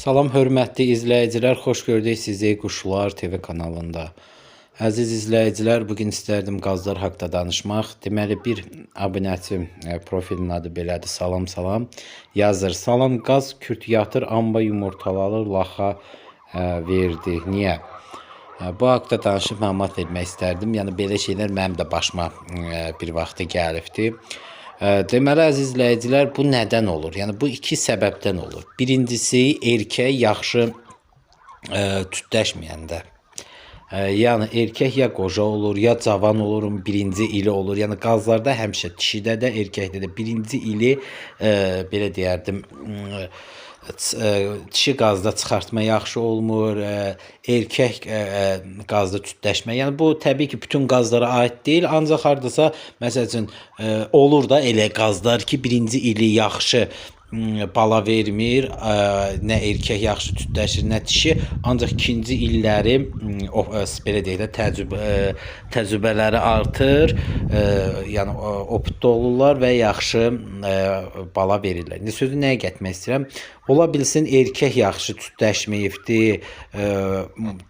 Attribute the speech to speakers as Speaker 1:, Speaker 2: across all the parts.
Speaker 1: Salam hörmətli izləyicilər, xoş gördük sizi Quşlar TV kanalında. Əziz izləyicilər, bu gün istərdim qazlar haqqında danışmaq. Deməli bir abunəçim e, profilinin adı belədir. Salam salam yazır. Salam qaz kürt yatır, amba yumurtaları laxa e, verdi. Niyə? E, Bu haqqda danışıb məlumat vermək istərdim. Yəni belə şeylər mənim də başıma e, bir vaxtı gəlibdi. E, Deməli əziz izləyicilər, bu nədən olur? Yəni bu iki səbəbdən olur. Birincisi erkək yaxşı e, tütləşməyəndə. E, yəni erkək ya qoca olur, ya cavan olurum, birinci ili olur. Yəni qazlarda həmişə dişidə də, erkəkdə də birinci ili e, belə deyərdim, e, dişi qazda çıxartma yaxşı olmur, e, erkək e, e, qazda tütləşmə. Yəni bu təbii ki, bütün qazlara aid deyil, ancaq hardasa məsəl üçün e, olur da elə qazlar ki, birinci ili yaxşı bala vermir, nə erkək yaxşı tütləşir, nə dişi, ancaq ikinci illəri o belə deyək də təcrübə təcrübələri artır, yəni optda olurlar və yaxşı bala verirlər. İndi sözü nəyə gətirmək istəyirəm? Ola bilsin erkək yaxşı tütləşməyibdi,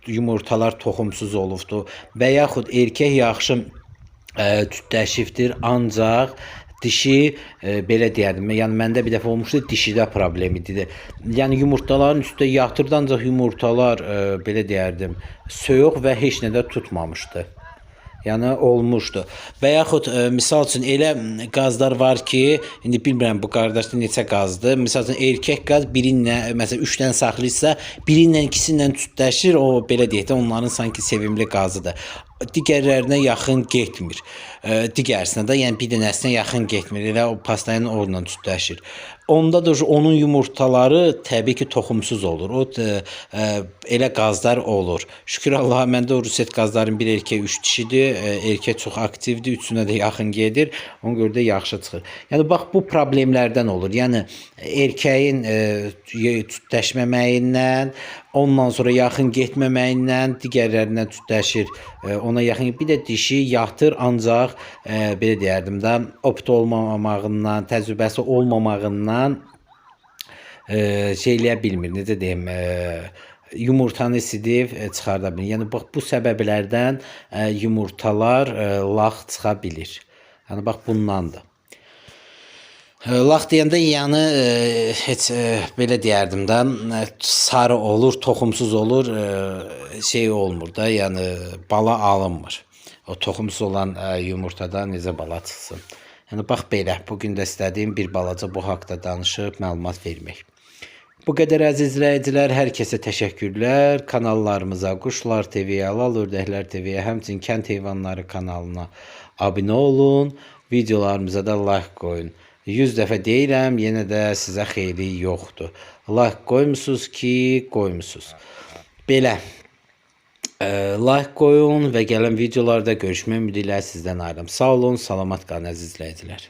Speaker 1: yumurtalar toxumsuz olubdu və yaxud erkək yaxşı ə, tütləşibdir, ancaq dişi e, belə deyərdim. Yəni məndə bir dəfə olmuşdu, dişidə problem idi. Yəni yumurtaların üstə yatırdı, ancaq yumurtalar e, belə deyərdim, soyuq və heç nədə tutmamışdı. Yəni olmuşdu. Və yaxud e, misal üçün elə qazlar var ki, indi bilmirəm bu qardaşda neçə qazdır. Misal üçün erkək qaz birinlə, məsələn 3 dənə saxlayırsa, birinlə, ikisi ilə tütləşir, o belə deyək də onların sanki sevimli qazıdır. Digərlərinə yaxın getmir. E, digərsinə də, yəni bir dənəsinə yaxın getmir. Elə o pastayanın onunla tütləşir. Onda da onun yumurtaları təbii ki, toxumsuz olur. O e, elə qazlar olur. Şükür Allaha məndə o ruset qazların bir erkək, üç dişidir. E, erkək çox aktivdir, üçünə də yaxın gedir. Ona görə də yaxşı çıxır. Yəni bax bu problemlərdən olur. Yəni erkəyin e, ondan sonra yaxın getməməyindən, digərlərindən tütləşir. E, ona yaxın bir də dişi yatır, ancaq e, belə deyərdim də, opt olmamağından, təcrübəsi olmamağından e, şey eləyə bilmir. Necə deyim, e, yumurtanı sidib e, çıxarda bilmir. Yəni bax bu səbəblərdən yumurtalar e, lax çıxa bilir. Yəni bax bundandır. E, Lax deyəndə yəni e, heç e, belə deyərdim də e, sarı olur, toxumsuz olur, şey olmur da, yəni bala alınmır. O toxumsuz olan yumurtadan necə bala çıxsın. Yəni bax belə, bu gün də istədiyim bir balaca bu haqqda danışıb məlumat vermək. Bu qədər əziz izləyicilər, hər kəsə təşəkkürlər. Kanallarımıza, Quşlar TV-yə, Lal Ördəklər TV-yə, həmçinin Kənd Heyvanları kanalına abunə olun. Videolarımıza da like qoyun. 100 dəfə deyirəm, yenə də sizə xeyri yoxdur. Like qoymusunuz ki, qoymusunuz. Belə. Like qoyun və gələn videolarda görüşmək ümidi ilə sizdən ayrılım. Sağ olun, salamat qalın əziz izləyicilər.